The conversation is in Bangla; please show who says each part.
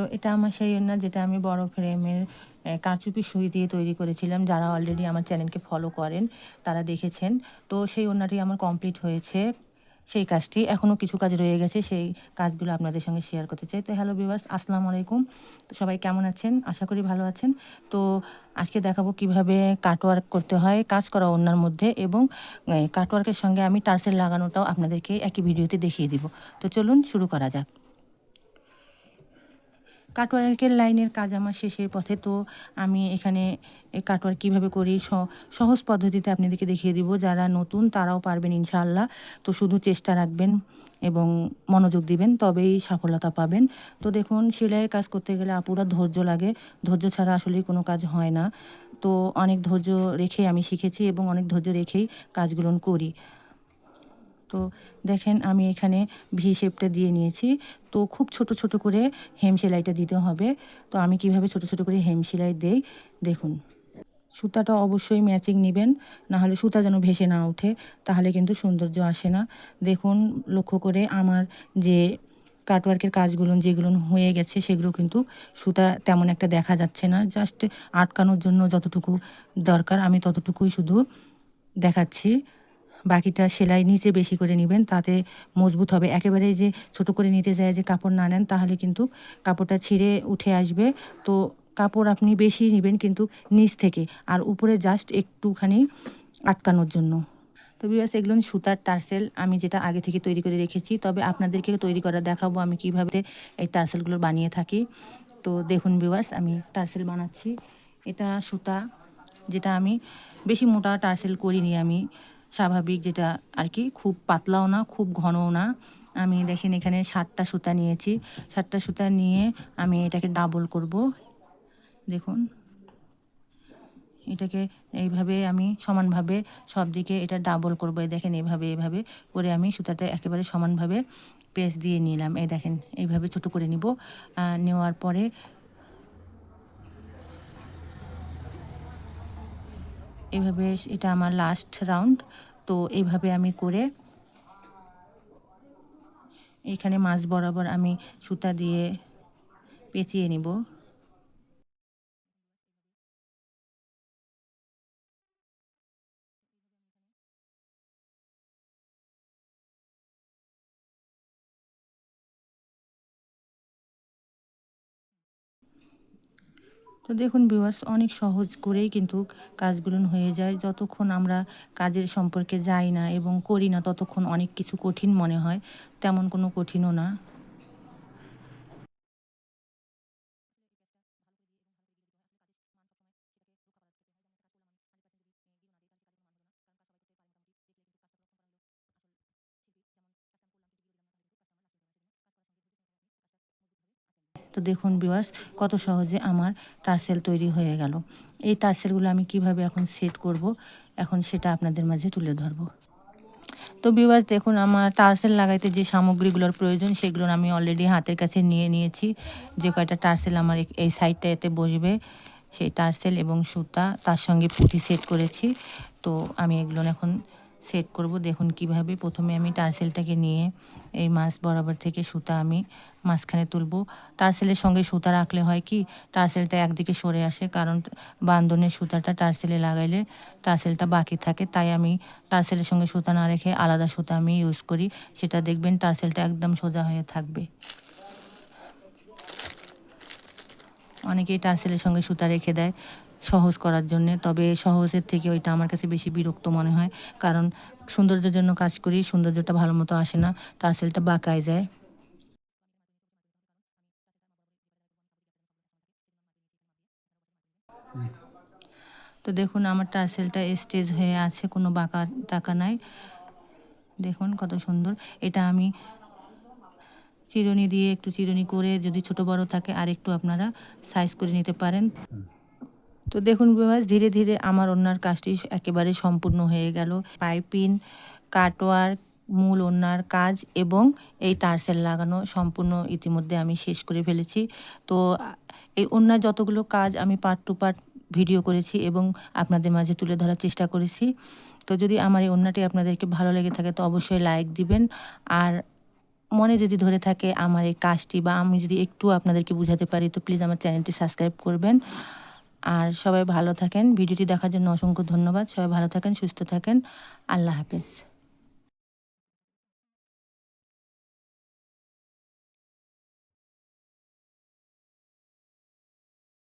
Speaker 1: তো এটা আমার সেই ওড়না যেটা আমি বড় ফ্রেমের কাঁচুপি সুই দিয়ে তৈরি করেছিলাম। যারা অলরেডি আমার চ্যানেলকে ফলো করেন, তারা দেখেছেন। তো সেই ওড়নাটি আমার কমপ্লিট হয়েছে, সেই কাজটি। এখনও কিছু কাজ রয়ে গেছে, সেই কাজগুলো আপনাদের সঙ্গে শেয়ার করতে চাই। তো হ্যালো ভিউয়ার্স আসসালামু আলাইকুম। তো সবাই কেমন আছেন? আশা করি ভালো আছেন। তো আজকে দেখাবো কীভাবে কাটওয়ার্ক করতে হয়, কাজ করা ওড়নার মধ্যে এবং কাটওয়ার্কের সঙ্গে আমি টার্সেল লাগানোটাও আপনাদেরকে একই ভিডিওতে দেখিয়ে দিব। তো চলুন শুরু করা যাক। কাটওয়ার্কের লাইনের কাজ আমার শেষের পথে, তো আমি এখানে কাটওয়ার্ক কীভাবে করি সহজ পদ্ধতিতে আপনাদেরকে দেখিয়ে দিব। যারা নতুন, তারাও পারবেন ইনশাআল্লাহ। তো শুধু চেষ্টা রাখবেন এবং মনোযোগ দিবেন, তবেই সফলতা পাবেন। তো দেখুন, সেলাইয়ের কাজ করতে গেলে আপুরা ধৈর্য লাগে। ধৈর্য ছাড়া আসলেই কোনো কাজ হয় না। তো অনেক ধৈর্য রেখে আমি শিখেছি এবং অনেক ধৈর্য রেখেই কাজগুলো করি। তো দেখেন আমি এখানে ভি শেপটা দিয়ে নিয়েছি। তো খুব ছোট ছোট করে হেম সেলাইটা দিতে হবে। তো আমি কীভাবে ছোট ছোট করে হেম সেলাই দেই? দেখুন। সুতাটা অবশ্যই ম্যাচিং নেবেন নাহলে সুতা যেন ভেসে না ওঠে, তাহলে কিন্তু সৌন্দর্য আসে না। দেখুন, লক্ষ্য করে আমার যে কাটওয়ার্কের কাজগুলো, যেগুলো হয়ে গেছে, সেগুলো কিন্তু সুতা তেমন একটা দেখা যাচ্ছে না। জাস্ট আটকানোর জন্য যতটুকু দরকার, আমি ততটুকুই শুধু দেখাচ্ছি। বাকিটা সেলাই নিচে বেশি করে নেবেন, তাতে মজবুত হবে। একেবারে যে ছোট করে নিতে যায়, যে কাপড় না নেন, তাহলে কিন্তু কাপড়টা ছিঁড়ে উঠে আসবে। তো কাপড় আপনি বেশি নেবেন কিন্তু নিচ থেকে, আর উপরে জাস্ট একটুখানি আটকানোর জন্য। তো বিবাস এগুলো সুতার টার্সেল। আমি যেটা আগে থেকে তৈরি করে রেখেছি, তবে আপনাদেরকে তৈরি করা দেখাবো আমি কীভাবে এই টার্সেলগুলো বানিয়ে থাকি। তো দেখুন বিবাস আমি টার্সেল বানাচ্ছি। এটা সুতা, যেটা আমি বেশি মোটা টার্সেল করিনি আমি। স্বাভাবিক যেটা আর কি, খুব পাতলাও না, খুব ঘনও না। আমি দেখেন এখানে ষাটটা সুতা নিয়েছি। সাতটা সুতা নিয়ে আমি এটাকে ডাবল করব। দেখুন। এটাকে এইভাবে আমি সমানভাবে সব দিকে এটা ডাবল করব। দেখেন এইভাবে এইভাবে করে আমি সুতাটা একেবারে সমানভাবে পেস দিয়ে নিলাম। এই দেখেন, এইভাবে ছোট করে নিব। নেওয়ার পরে এভাবে এটা আমার লাস্ট রাউন্ড তো এইভাবে আমি করে এখানে মাছ বরাবর আমি সুতা দিয়ে পেঁচিয়ে নিব। তো দেখুন ভিউয়ার্স অনেক সহজ করেই কিন্তু কাজগুলো হয়ে যায়। যতক্ষণ আমরা কাজের সম্পর্কে যাই না এবং করি না, ততক্ষণ অনেক কিছু কঠিন মনে হয়। তেমন কোনো কঠিনও না। তো দেখুন বিওয়ার্স কত সহজে আমার টার্সেল তৈরি হয়ে গেল। এই টার্সেলগুলো আমি কীভাবে এখন সেট করব, এখন সেটা আপনাদের মাঝে তুলে ধরবো। তো বিওয়ার্স দেখুন আমার টার্সেল লাগাইতে যে সামগ্রীগুলোর প্রয়োজন, সেগুলো আমি অলরেডি হাতের কাছে নিয়ে নিয়েছি। যে কয়টা টার্সেল আমার এই সাইডটা এতে বসবে, সেই টার্সেল এবং সুতা, তার সঙ্গে পুঁথি সেট করেছি। তো আমি এগুলো এখন সেট করব। দেখুন কীভাবে প্রথমে আমি টার্সেলটাকে নিয়ে এই মাছ বরাবর থেকে সুতা আমি মাঝখানে তুলব। টার্সেলের সঙ্গে সুতা রাখলে হয় কি, টার্সেলটা একদিকে সরে আসে, কারণ বান্ধনের সুতাটা টার্সেলে লাগাইলে টার্সেলটা বাকি থাকে। তাই আমি টার্সেলের সঙ্গে সুতা না রেখে আলাদা সুতা আমি ইউজ করি। সেটা দেখবেন টার্সেলটা একদম সোজা হয়ে থাকবে। অনেকেই টার্সেলের সঙ্গে সুতা রেখে দেয়। সহজ করার জন্যে। তবে সহজের থেকে ওইটা আমার কাছে বেশি বিরক্ত মনে হয়। কারণ সৌন্দর্যের জন্য কাজ করি, সৌন্দর্যটা ভালো মতো আসে না টার্সেলটা বাঁকায় যায়। তো দেখুন, আমার টার্সেলটা স্টেজ হয়ে আছে, কোনো বাঁকা টাকা নাই। দেখুন, কত সুন্দর। এটা আমি চিরুনি দিয়ে একটু চিরুনি করে যদি ছোট বড় থাকে আর একটু আপনারা সাইজ করে নিতে পারেন। তো দেখুন বিভাস ধীরে ধীরে আমার ওনার কাজটি একেবারে সম্পূর্ণ হয়ে গেল। পাইপিন কাটওয়ার্ক মূল ওনার কাজ এবং এই টার্সেল লাগানো সম্পূর্ণ ইতিমধ্যে আমি শেষ করে ফেলেছি। তো, এই ওনার যতগুলো কাজ আমি পার্ট টু পার্ট ভিডিও করেছি এবং আপনাদের মাঝে তুলে ধরার চেষ্টা করেছি। তো যদি আমার এই ওনাটি আপনাদেরকে ভালো লেগে থাকে, তো অবশ্যই লাইক দিবেন। আর মনে যদি ধরে থাকে আমার এই কাজটি বা আমি যদি একটু আপনাদেরকে বুঝাতে পারি, তো প্লিজ আমার চ্যানেলটি সাবস্ক্রাইব করবেন। আর সবাই ভালো থাকেন। ভিডিওটি দেখার জন্য অসংখ্য ধন্যবাদ। সবাই ভালো থাকেন, সুস্থ থাকেন। আল্লাহ হাফেজ।